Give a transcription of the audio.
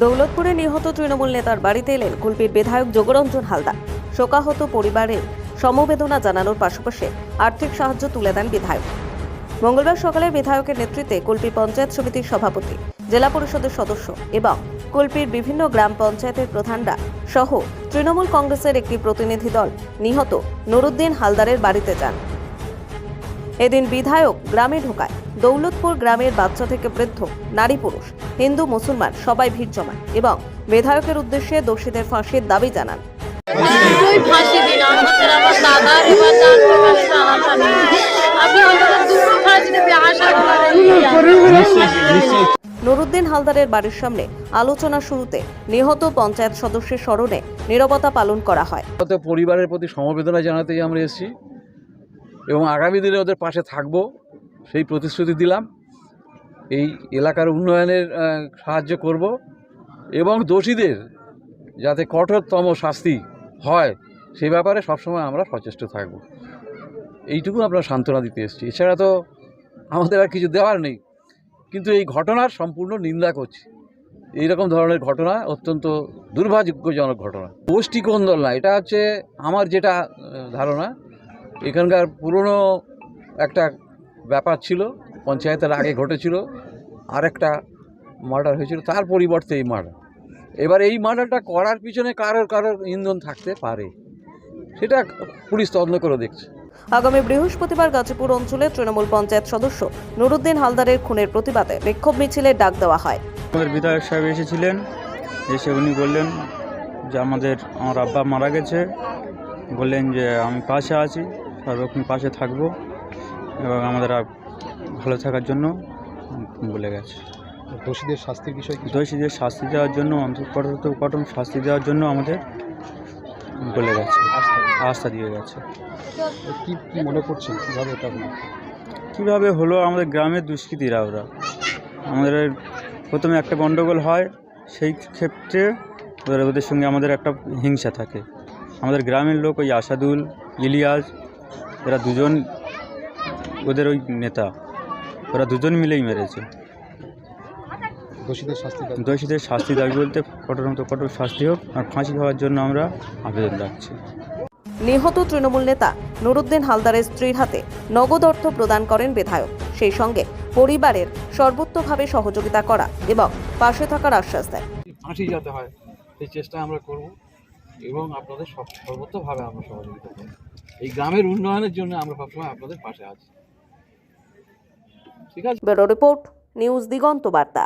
দৌলতপুরে নিহত তৃণমূল নেতার বাড়িতে এলেন কুলপির বিধায়ক যোগরঞ্জন হালদার। শোকাহত পরিবারের সমবেদনা জানানোর পাশাপাশি আর্থিক সাহায্য তুলে দেন বিধায়ক। মঙ্গলবার সকালে বিধায়কের নেতৃত্বে কুলপি পঞ্চায়েত সমিতির সভাপতি, জেলা পরিষদের সদস্য এবং কুলপির বিভিন্ন গ্রাম পঞ্চায়েতের প্রধানরা সহ তৃণমূল কংগ্রেসের একটি প্রতিনিধি দল নিহত নুরুদ্দিন হালদারের বাড়িতে যান। এদিন বিধায়ক গ্রামে ঢোকায়। দৌলতপুর গ্রামের বাচ্চা থেকে বৃদ্ধ নারী পুরুষ হিন্দু মুসলমান সবাই ভিড় জমান এবং বিধায়কের উদ্দেশ্যে দোষীদের ফাঁসির দাবি জানান। নুরুদ্দিন হালদারের বাড়ির সামনে আলোচনা শুরুতে নিহত পঞ্চায়েত সদস্যের স্মরণে নিরবতা পালন করা হয়। পরিবারের প্রতি সমবেদনা জানাতেই আমরা এসেছি এবং আগামী দিনে ওদের পাশে থাকব। সেই প্রতিশ্রুতি দিলাম। এই এলাকার উন্নয়নের সাহায্য করব এবং দোষীদের যাতে কঠোরতম শাস্তি হয় সেই ব্যাপারে সবসময় আমরা সচেষ্ট থাকব। এইটুকু আমরা সান্ত্বনা দিতে এসেছি। এছাড়া তো আমাদের আর কিছু দেওয়ার নেই। কিন্তু এই ঘটনার সম্পূর্ণ নিন্দা করছি। এইরকম ধরনের ঘটনা অত্যন্ত দুর্ভাগ্যজনক ঘটনা। গোষ্ঠী কোন্দল না, এটা হচ্ছে আমার যেটা ধারণা। এখানকার পুরনো একটা ব্যাপার ছিল পঞ্চায়েতের আগে ঘটেছিল আরেকটা মার্ডার হয়েছিল তার পরিবর্তে এই মার্ডার এবার এই মার্ডারটা করার পিছনে কারোর কারোর ইন্ধন থাকতে পারে। সেটা পুলিশ তদন্ত করে দেখছে। আগামী বৃহস্পতিবার গাজীপুর অঞ্চলে তৃণমূল পঞ্চায়েত সদস্য নুরুদ্দিন হালদারের খুনের প্রতিবাদে বিক্ষোভ মিছিলের ডাক দেওয়া হয়। আমাদের বিধায়ক সাহেব এসেছিলেন এসে উনি বললেন যে আমাদের আমার আব্বা মারা গেছে। বললেন যে আমি পাশে আছি সর্বক্ষণ পাশে থাকব। এবং আমাদের ভালো থাকার জন্য বলে গেছে। দোষীদের শাস্তির বিষয় দোষীদের শাস্তি দেওয়ার জন্য অন্তত কঠোর শাস্তি দেওয়ার জন্য আমাদের বলে গেছে আস্থা দিয়ে গেছে। কি কি মনে করছেন? কীভাবে এটা হলো? কীভাবে হলো? আমাদের গ্রামের দুষ্কৃতীরা ওরা। আমাদের প্রথমে একটা গণ্ডগোল হয় সেই ক্ষেত্রে ওদের ওদের সঙ্গে আমাদের একটা হিংসা থাকে। আমাদের গ্রামের লোক ওই আসাদুল ইলিয়াস এরা দুজন ওদের ওই নেতা। ওরা দুজন মিলেই মেরেছে। দোষীদের শাস্তি দাবি। দোষীদের শাস্তি দাবি বলতে কঠোর মতো কঠোর শাস্তি হোক আর ফাঁসি হওয়ার জন্য আমরা আবেদন রাখছি। নিহত তৃণমূল নেতা নুরুদ্দিন হালদারের স্ত্রীর হাতে নগদ অর্থ প্রদান করেন বিধায়ক। সেই সঙ্গে পরিবারের সর্বোত্তভাবে সহযোগিতা করা এবং পাশে থাকার আশ্বাস দেন। ফাঁসি যাতে হয় সেই চেষ্টা আমরা করব এবং আপনাদের সব সর্বোচ্চভাবে আমরা সহযোগিতা করব। এই গ্রামের উন্নয়নের জন্য আমরা সবসময় আপনাদের পাশে আছি। ঠিক আছে। ব্যুরো রিপোর্ট নিউজ দিগন্ত বার্তা।